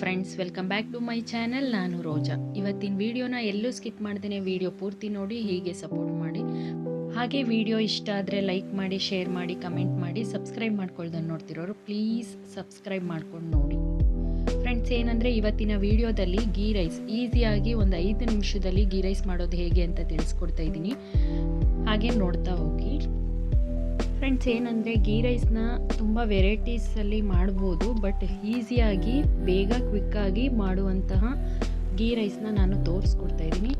Friends welcome back to my channel ನಾನು ರೋಜಾ. ಇವತ್ತಿನ ವಿಡಿಯೋನ ಎಲ್ಲೂ ಸ್ಕಿಪ್ ಮಾಡ್ದೇನೆ, ವಿಡಿಯೋ ಪೂರ್ತಿ ನೋಡಿ, ಹೀಗೆ ಸಪೋರ್ಟ್ ಮಾಡಿ. ಹಾಗೆ ವಿಡಿಯೋ ಇಷ್ಟ ಆದರೆ ಲೈಕ್ ಮಾಡಿ ಶೇರ್ ಮಾಡಿ ಕಮೆಂಟ್ ಮಾಡಿ ಸಬ್ಸ್ಕ್ರೈಬ್ ಮಾಡ್ಕೊಳ್ದನ್ನು ನೋಡ್ತಿರೋರು ಪ್ಲೀಸ್ ಸಬ್ಸ್ಕ್ರೈಬ್ ಮಾಡ್ಕೊಂಡು ನೋಡಿ. ಫ್ರೆಂಡ್ಸ್ ಏನಂದರೆ ಇವತ್ತಿನ ವಿಡಿಯೋದಲ್ಲಿ ಗೀ ರೈಸ್ ಈಸಿಯಾಗಿ ಒಂದು ಐದು ನಿಮಿಷದಲ್ಲಿ ಗೀ ರೈಸ್ ಮಾಡೋದು ಹೇಗೆ ಅಂತ ತಿಳಿಸ್ಕೊಡ್ತಾ ಇದ್ದೀನಿ. ಹಾಗೆ ನೋಡ್ತಾ ಹೋಗಿ. ಫ್ರೆಂಡ್ಸ್ ಏನಂದರೆ ಗೀ ರೈಸ್ನ ತುಂಬ ವೆರೈಟೀಸಲ್ಲಿ ಮಾಡ್ಬೋದು ಬಟ್ ಈಸಿಯಾಗಿ ಬೇಗ ಕ್ವಿಕ್ಕಾಗಿ ಮಾಡುವಂತಹ ಗೀ ರೈಸ್ನ ನಾನು ತೋರಿಸ್ಕೊಡ್ತಾ ಇದ್ದೀನಿ.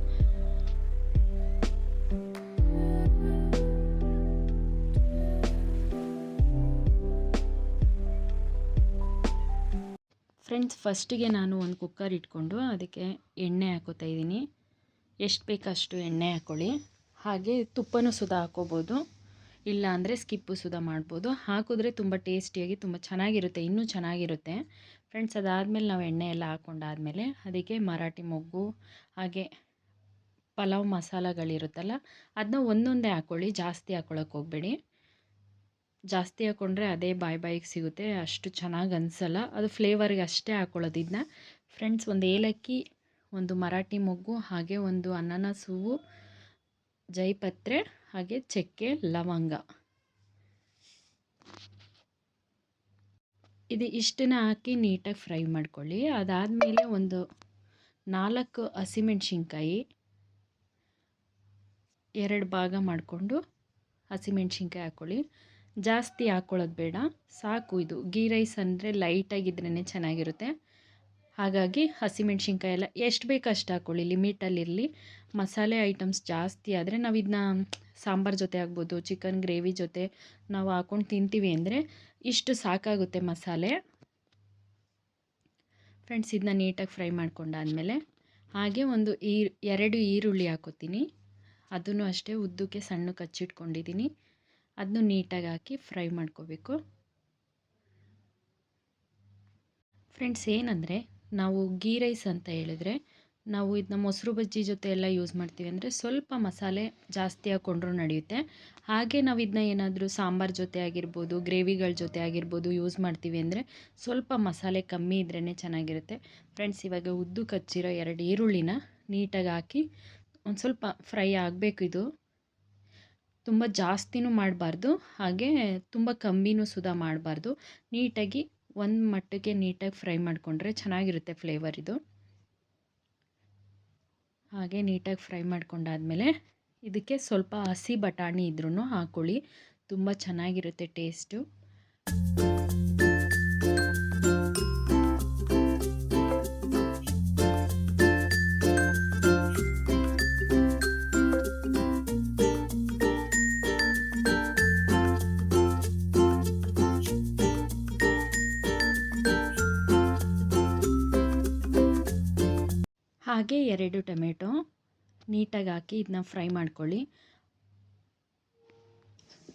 ಫ್ರೆಂಡ್ಸ್ ಫಸ್ಟಿಗೆ ನಾನು ಒಂದು ಕುಕ್ಕರ್ ಇಟ್ಕೊಂಡು ಅದಕ್ಕೆ ಎಣ್ಣೆ ಹಾಕೋತಾ ಇದ್ದೀನಿ. ಎಷ್ಟು ಬೇಕಷ್ಟು ಎಣ್ಣೆ ಹಾಕ್ಕೊಳ್ಳಿ ಹಾಗೆ ತುಪ್ಪನೂ ಸುಧಾ ಹಾಕೋಬೋದು. ಇಲ್ಲ ಅಂದರೆ ಸ್ಕಿಪ್ಪು ಸುದ ಮಾಡ್ಬೋದು. ಹಾಕಿದ್ರೆ ತುಂಬ ಟೇಸ್ಟಿಯಾಗಿ ತುಂಬ ಚೆನ್ನಾಗಿರುತ್ತೆ, ಇನ್ನೂ ಚೆನ್ನಾಗಿರುತ್ತೆ. ಫ್ರೆಂಡ್ಸ್, ಅದಾದಮೇಲೆ ನಾವು ಎಣ್ಣೆ ಎಲ್ಲ ಹಾಕ್ಕೊಂಡಾದಮೇಲೆ ಅದಕ್ಕೆ ಮರಾಠಿ ಮೊಗ್ಗು, ಹಾಗೆ ಪಲಾವ್ ಮಸಾಲಗಳಿರುತ್ತಲ್ಲ ಅದನ್ನ ಒಂದೊಂದೇ ಹಾಕ್ಕೊಳ್ಳಿ ಜಾಸ್ತಿ ಹಾಕ್ಕೊಳಕ್ಕೆ ಹೋಗಬೇಡಿ. ಜಾಸ್ತಿ ಹಾಕ್ಕೊಂಡ್ರೆ ಅದೇ ಬಾಯಿ ಬಾಯಿಗೆ ಸಿಗುತ್ತೆ, ಅಷ್ಟು ಚೆನ್ನಾಗಿ ಅನಿಸಲ್ಲ. ಅದು ಫ್ಲೇವರ್ಗೆ ಅಷ್ಟೇ ಹಾಕ್ಕೊಳ್ಳೋದು ಇದನ್ನ ಫ್ರೆಂಡ್ಸ್, ಒಂದು ಏಲಕ್ಕಿ, ಒಂದು ಮರಾಠಿ ಮೊಗ್ಗು, ಹಾಗೆ ಒಂದು ಅನಾನಸ್ ಹೂವು ಜೈಪತ್ರೆ ಹಾಗೆ ಚಕ್ಕೆ ಲವಂಗ. ಇದು ಇಷ್ಟನ್ನ ಹಾಕಿ ನೀಟಾಗಿ ಫ್ರೈ ಮಾಡ್ಕೊಳ್ಳಿ. ಅದಾದಮೇಲೆ ಒಂದು ನಾಲ್ಕು ಹಸಿಮೆಣ್ಸಿನ್ಕಾಯಿ, ಎರಡು ಭಾಗ ಮಾಡಿಕೊಂಡು ಹಸಿಮೆಣ್ಸಿನ್ಕಾಯಿ ಹಾಕ್ಕೊಳ್ಳಿ ಜಾಸ್ತಿ ಹಾಕ್ಕೊಳ್ಳೋದು ಬೇಡ. ಸಾಕು ಇದು. ಗೀ ರೈಸ್ ಅಂದರೆ ಲೈಟಾಗಿದ್ರೇ ಚೆನ್ನಾಗಿರುತ್ತೆ. ಹಾಗಾಗಿ ಹಸಿಮೆಣ್ಸಿನ್ಕಾಯಿ ಎಲ್ಲ ಎಷ್ಟು ಬೇಕು ಅಷ್ಟು ಹಾಕ್ಕೊಳ್ಳಿ ಲಿಮಿಟಲ್ಲಿರಲಿ. ಮಸಾಲೆ ಐಟಮ್ಸ್ ಜಾಸ್ತಿ ಆದರೆ ನಾವು ಇದನ್ನ ಸಾಂಬಾರು ಜೊತೆ ಆಗ್ಬೋದು, ಚಿಕನ್ ಗ್ರೇವಿ ಜೊತೆ ನಾವು ಹಾಕ್ಕೊಂಡು ತಿಂತೀವಿ ಅಂದರೆ ಇಷ್ಟು ಸಾಕಾಗುತ್ತೆ ಮಸಾಲೆ. ಫ್ರೆಂಡ್ಸ್ ಇದನ್ನ ನೀಟಾಗಿ ಫ್ರೈ ಮಾಡ್ಕೊಂಡಾದಮೇಲೆ ಹಾಗೆ ಒಂದು ಈ ಎರಡು ಈರುಳ್ಳಿ ಹಾಕೋತೀನಿ. ಅದನ್ನು ಅಷ್ಟೇ ಉದ್ದಕ್ಕೆ ಸಣ್ಣ ಕಚ್ಚಿಟ್ಕೊಂಡಿದ್ದೀನಿ ಅದನ್ನು ನೀಟಾಗಿ ಹಾಕಿ ಫ್ರೈ ಮಾಡ್ಕೋಬೇಕು. ಫ್ರೆಂಡ್ಸ್, ಏನಂದರೆ ನಾವು ಗೀ ರೈಸ್ ಅಂತ ಹೇಳಿದ್ರೆ, ನಾವು ಇದನ್ನ ಮೊಸರು ಬಜ್ಜಿ ಜೊತೆ ಎಲ್ಲ ಯೂಸ್ ಮಾಡ್ತೀವಿ. ಅಂದರೆ ಸ್ವಲ್ಪ ಮಸಾಲೆ ಜಾಸ್ತಿ ಹಾಕ್ಕೊಂಡ್ರೂ ನಡೆಯುತ್ತೆ. ಹಾಗೆ ನಾವು ಇದನ್ನ ಏನಾದರೂ ಸಾಂಬಾರು ಜೊತೆ ಆಗಿರ್ಬೋದು, ಗ್ರೇವಿಗಳ ಜೊತೆ ಆಗಿರ್ಬೋದು ಯೂಸ್ ಮಾಡ್ತೀವಿ ಅಂದರೆ ಸ್ವಲ್ಪ ಮಸಾಲೆ ಕಮ್ಮಿ ಇದ್ರೇ ಚೆನ್ನಾಗಿರುತ್ತೆ. ಫ್ರೆಂಡ್ಸ್ ಇವಾಗ ಉದ್ದು ಕಚ್ಚಿರೋ ಎರಡು ಈರುಳ್ಳಿನ ನೀಟಾಗಿ ಹಾಕಿ ಒಂದು ಸ್ವಲ್ಪ ಫ್ರೈ ಆಗಬೇಕು ಇದು. ತುಂಬ ಜಾಸ್ತಿನೂ ಮಾಡಬಾರ್ದು, ಹಾಗೆ ತುಂಬ ಕಮ್ಮಿನೂ ಸುಧಾ ಮಾಡಬಾರ್ದು. ನೀಟಾಗಿ ಒಂದು ಮಟ್ಟಕ್ಕೆ ನೀಟಾಗಿ ಫ್ರೈ ಮಾಡಿಕೊಂಡ್ರೆ ಚೆನ್ನಾಗಿರುತ್ತೆ ಫ್ಲೇವರ್ ಇದು. ಹಾಗೆ ನೀಟಾಗಿ ಫ್ರೈ ಮಾಡ್ಕೊಂಡಾದಮೇಲೆ ಇದಕ್ಕೆ ಸ್ವಲ್ಪ ಹಸಿ ಬಟಾಣಿ ಇದ್ರೂ ಹಾಕ್ಕೊಳ್ಳಿ ತುಂಬ ಚೆನ್ನಾಗಿರುತ್ತೆ ಟೇಸ್ಟು. ಹಾಗೆ ಎರಡು ಟೊಮೆಟೊ ನೀಟಾಗಿ ಹಾಕಿ ಇದನ್ನ ಫ್ರೈ ಮಾಡ್ಕೊಳ್ಳಿ.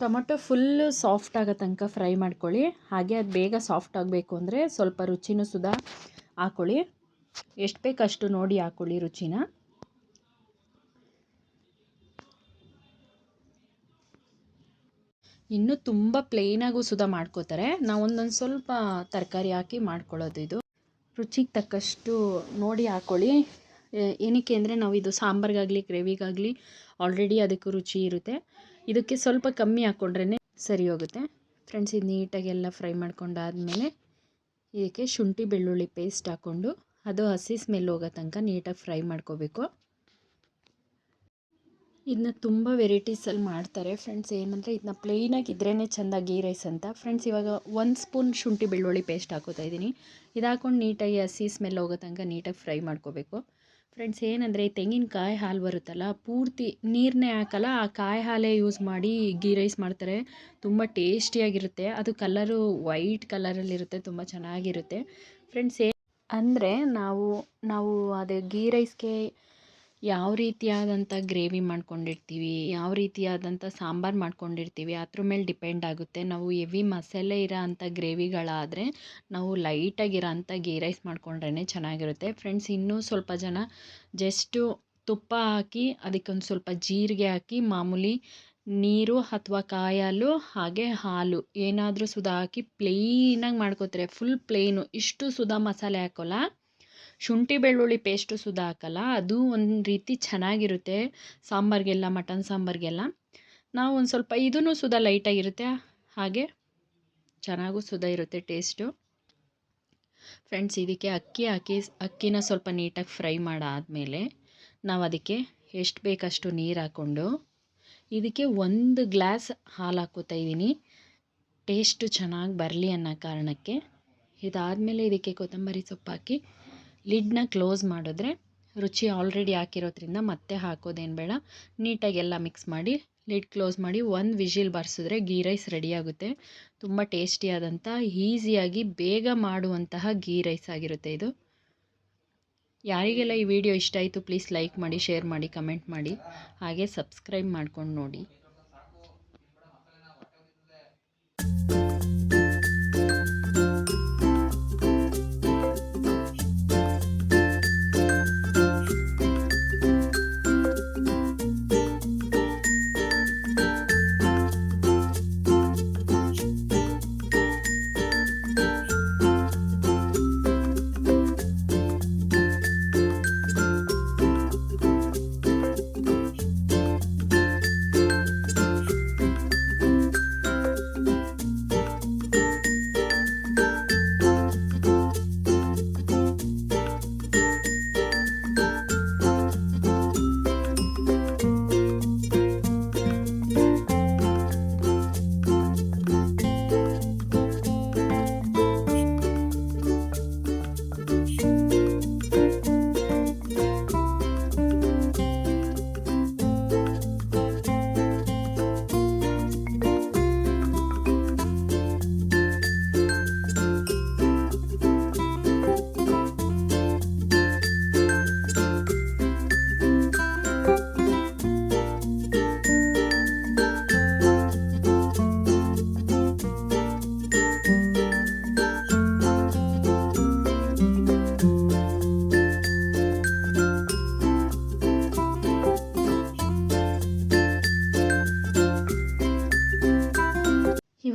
ಟೊಮೆಟೊ ಫುಲ್ಲು ಸಾಫ್ಟ್ ಆಗೋ ತನಕ ಫ್ರೈ ಮಾಡ್ಕೊಳ್ಳಿ. ಹಾಗೆ ಅದು ಬೇಗ ಸಾಫ್ಟ್ ಆಗಬೇಕು ಅಂದರೆ ಸ್ವಲ್ಪ ರುಚಿನೂ ಸುಧಾ ಹಾಕ್ಕೊಳ್ಳಿ ಎಷ್ಟು ಬೇಕಷ್ಟು ನೋಡಿ ಹಾಕ್ಕೊಳ್ಳಿ ರುಚಿನ. ಇನ್ನು ತುಂಬ ಪ್ಲೇನಾಗೂ ಸುಧಾ ಮಾಡ್ಕೋತಾರೆ. ನಾವು ಒಂದೊಂದು ಸ್ವಲ್ಪ ತರಕಾರಿ ಹಾಕಿ ಮಾಡ್ಕೊಳ್ಳೋದು ಇದು. ರುಚಿಗೆ ತಕ್ಕಷ್ಟು ನೋಡಿ ಹಾಕ್ಕೊಳ್ಳಿ ಏನಕ್ಕೆ ಅಂದರೆ ನಾವು ಇದು ಸಾಂಬಾರಿಗಾಗಲಿ, ಗ್ರೇವಿಗಾಗಲಿ ಆಲ್ರೆಡಿ ಅದಕ್ಕೆ ರುಚಿ ಇರುತ್ತೆ. ಇದಕ್ಕೆ ಸ್ವಲ್ಪ ಕಮ್ಮಿ ಹಾಕ್ಕೊಂಡ್ರೇ ಸರಿ ಹೋಗುತ್ತೆ. ಫ್ರೆಂಡ್ಸ್ ಇದು ನೀಟಾಗಿ ಎಲ್ಲ ಫ್ರೈ ಮಾಡ್ಕೊಂಡಾದಮೇಲೆ ಇದಕ್ಕೆ ಶುಂಠಿ ಬೆಳ್ಳುಳ್ಳಿ ಪೇಸ್ಟ್ ಹಾಕ್ಕೊಂಡು ಅದು ಹಸಿ ಸ್ಮೆಲ್ ಹೋಗೋ ತನಕ ನೀಟಾಗಿ ಫ್ರೈ ಮಾಡ್ಕೋಬೇಕು. ಇದನ್ನ ತುಂಬ ವೆರೈಟೀಸಲ್ಲಿ ಮಾಡ್ತಾರೆ. ಫ್ರೆಂಡ್ಸ್ ಏನಂದರೆ ಇದನ್ನ ಪ್ಲೇನಾಗಿ ಇದ್ರೇ ಚೆಂದ ಗೀ ರೈಸ್ ಅಂತ. ಫ್ರೆಂಡ್ಸ್ ಇವಾಗ ಒಂದು ಸ್ಪೂನ್ ಶುಂಠಿ ಬೆಳ್ಳುಳ್ಳಿ ಪೇಸ್ಟ್ ಹಾಕೋತಾ ಇದ್ದೀನಿ. ಇದು ಹಾಕ್ಕೊಂಡು ನೀಟಾಗಿ ಹಸಿ ಸ್ಮೆಲ್ ಹೋಗೋ ತನಕ ನೀಟಾಗಿ ಫ್ರೈ ಮಾಡ್ಕೋಬೇಕು. ಫ್ರೆಂಡ್ಸ್ ಏನಂದರೆ ತೆಂಗಿನಕಾಯಿ ಹಾಲು ಬರುತ್ತಲ್ಲ, ಪೂರ್ತಿ ನೀರನ್ನೇ ಹಾಕಲ್ಲ, ಆ ಕಾಯಿ ಹಾಲೇ ಯೂಸ್ ಮಾಡಿ ಗೀ ರೈಸ್ ಮಾಡ್ತಾರೆ. ತುಂಬ ಟೇಸ್ಟಿಯಾಗಿರುತ್ತೆ ಅದು ಕಲರು ವೈಟ್ ಕಲರಲ್ಲಿರುತ್ತೆ ತುಂಬ ಚೆನ್ನಾಗಿರುತ್ತೆ. ಫ್ರೆಂಡ್ಸ್ ಏ ಅಂದರೆ ನಾವು ನಾವು ಅದೇ ಗೀ ರೈಸ್ಗೆ ಯಾವ ರೀತಿಯಾದಂಥ ಗ್ರೇವಿ ಮಾಡ್ಕೊಂಡಿರ್ತೀವಿ, ಯಾವ ರೀತಿಯಾದಂಥ ಸಾಂಬಾರು ಮಾಡ್ಕೊಂಡಿರ್ತೀವಿ, ಅದ್ರ ಮೇಲೆ ಡಿಪೆಂಡ್ ಆಗುತ್ತೆ. ನಾವು ಎವಿ ಮಸಾಲೆ ಇರೋ ಅಂಥ ಗ್ರೇವಿಗಳಾದರೆ ನಾವು ಲೈಟಾಗಿರೋ ಅಂಥ ಗೀ ರೈಸ್ ಮಾಡ್ಕೊಂಡ್ರೇ ಚೆನ್ನಾಗಿರುತ್ತೆ. ಫ್ರೆಂಡ್ಸ್, ಇನ್ನೂ ಸ್ವಲ್ಪ ಜನ ಜಸ್ಟು ತುಪ್ಪ ಹಾಕಿ, ಅದಕ್ಕೊಂದು ಸ್ವಲ್ಪ ಜೀರಿಗೆ ಹಾಕಿ, ಮಾಮೂಲಿ ನೀರು ಅಥವಾ ಕಾಯಾಲು, ಹಾಗೆ ಹಾಲು ಏನಾದರೂ ಸುಧಾ ಹಾಕಿ ಪ್ಲೇನಾಗಿ ಮಾಡ್ಕೋತಾರೆ ಫುಲ್ ಪ್ಲೇನು ಇಷ್ಟು ಸುಧಾ ಮಸಾಲೆ ಹಾಕೋಲ್ಲ. ಶುಂಠಿ ಬೆಳ್ಳುಳ್ಳಿ ಪೇಸ್ಟು ಸುದಾ ಹಾಕಲ್ಲ, ಅದು ಒಂದು ರೀತಿ ಚೆನ್ನಾಗಿರುತ್ತೆ. ಸಾಂಬಾರಿಗೆಲ್ಲ, ಮಟನ್ ಸಾಂಬಾರಿಗೆಲ್ಲ. ನಾವು ಒಂದು ಸ್ವಲ್ಪ ಇದೂ ಸುಧಾ ಲೈಟಾಗಿರುತ್ತೆ ಹಾಗೆ ಚೆನ್ನಾಗೂ ಸುಧಾ ಇರುತ್ತೆ ಟೇಸ್ಟು ಫ್ರೆಂಡ್ಸ್ ಇದಕ್ಕೆ ಅಕ್ಕಿ ಹಾಕಿ, ಅಕ್ಕಿನ ಸ್ವಲ್ಪ ನೀಟಾಗಿ ಫ್ರೈ ಮಾಡಾದಮೇಲೆ ನಾವು ಅದಕ್ಕೆ ಎಷ್ಟು ಬೇಕಷ್ಟು ನೀರು ಹಾಕ್ಕೊಂಡು ಇದಕ್ಕೆ ಒಂದು ಗ್ಲಾಸ್ ಹಾಲು ಹಾಕೋತಾ ಇದ್ದೀನಿ ಟೇಸ್ಟು ಚೆನ್ನಾಗಿ ಬರಲಿ ಅನ್ನೋ ಕಾರಣಕ್ಕೆ ಇದಾದಮೇಲೆ ಇದಕ್ಕೆ ಕೊತ್ತಂಬರಿ ಸೊಪ್ಪು ಹಾಕಿ ಲಿಡ್ನ ಕ್ಲೋಸ್ ಮಾಡಿದ್ರೆ ರುಚಿ ಆಲ್ರೆಡಿ ಹಾಕಿರೋದ್ರಿಂದ ಮತ್ತೆ ಹಾಕೋದೇನು ಬೇಡ. ನೀಟಾಗಿ ಎಲ್ಲ ಮಿಕ್ಸ್ ಮಾಡಿ ಲಿಡ್ ಕ್ಲೋಸ್ ಮಾಡಿ ಒಂದು ವಿಷಿಲ್ ಬರ್ಸಿದ್ರೆ ಗೀ ರೈಸ್ ರೆಡಿಯಾಗುತ್ತೆ ತುಂಬ ಟೇಸ್ಟಿಯಾದಂಥ ಈಸಿಯಾಗಿ ಬೇಗ ಮಾಡುವಂತಹ ಗೀ ರೈಸ್ ಆಗಿರುತ್ತೆ ಇದು. ಯಾರಿಗೆಲ್ಲ ಈ ವಿಡಿಯೋ ಇಷ್ಟ ಆಯಿತು ಪ್ಲೀಸ್ ಲೈಕ್ ಮಾಡಿ ಶೇರ್ ಮಾಡಿ ಕಮೆಂಟ್ ಮಾಡಿ. ಹಾಗೆ ಸಬ್ಸ್ಕ್ರೈಬ್ ಮಾಡ್ಕೊಂಡು ನೋಡಿ.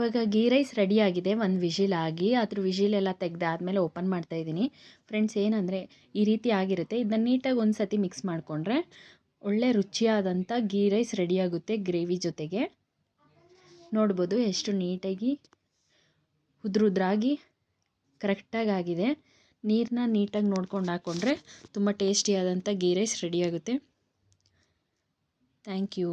ಇವಾಗ ಗೀ ರೈಸ್ ರೆಡಿಯಾಗಿದೆ ಒಂದು ವಿಜಿಲ್ ಆಗಿ ಅದ್ರ ವಿಜಿಲ್ ಎಲ್ಲ ತೆಗೆದಾದ್ಮೇಲೆ ಓಪನ್ ಮಾಡ್ತಾ ಇದ್ದೀನಿ. ಫ್ರೆಂಡ್ಸ್ ಏನಂದರೆ ಈ ರೀತಿ ಆಗಿರುತ್ತೆ. ಇದನ್ನ ನೀಟಾಗಿ ಒಂದು ಸತಿ ಮಿಕ್ಸ್ ಮಾಡಿಕೊಂಡ್ರೆ ಒಳ್ಳೆ ರುಚಿಯಾದಂಥ ಗೀ ರೈಸ್ ರೆಡಿಯಾಗುತ್ತೆ ಗ್ರೇವಿ ಜೊತೆಗೆ. ನೋಡ್ಬೋದು ಎಷ್ಟು ನೀಟಾಗಿ ಉದ್ರುದ್ರಾಗಿ ಕರೆಕ್ಟಾಗಿ ಆಗಿದೆ. ನೀರನ್ನ ನೀಟಾಗಿ ನೋಡ್ಕೊಂಡು ಹಾಕ್ಕೊಂಡ್ರೆ ತುಂಬ ಟೇಸ್ಟಿಯಾದಂಥ ಗೀ ರೈಸ್ ರೆಡಿಯಾಗುತ್ತೆ ಥ್ಯಾಂಕ್ ಯು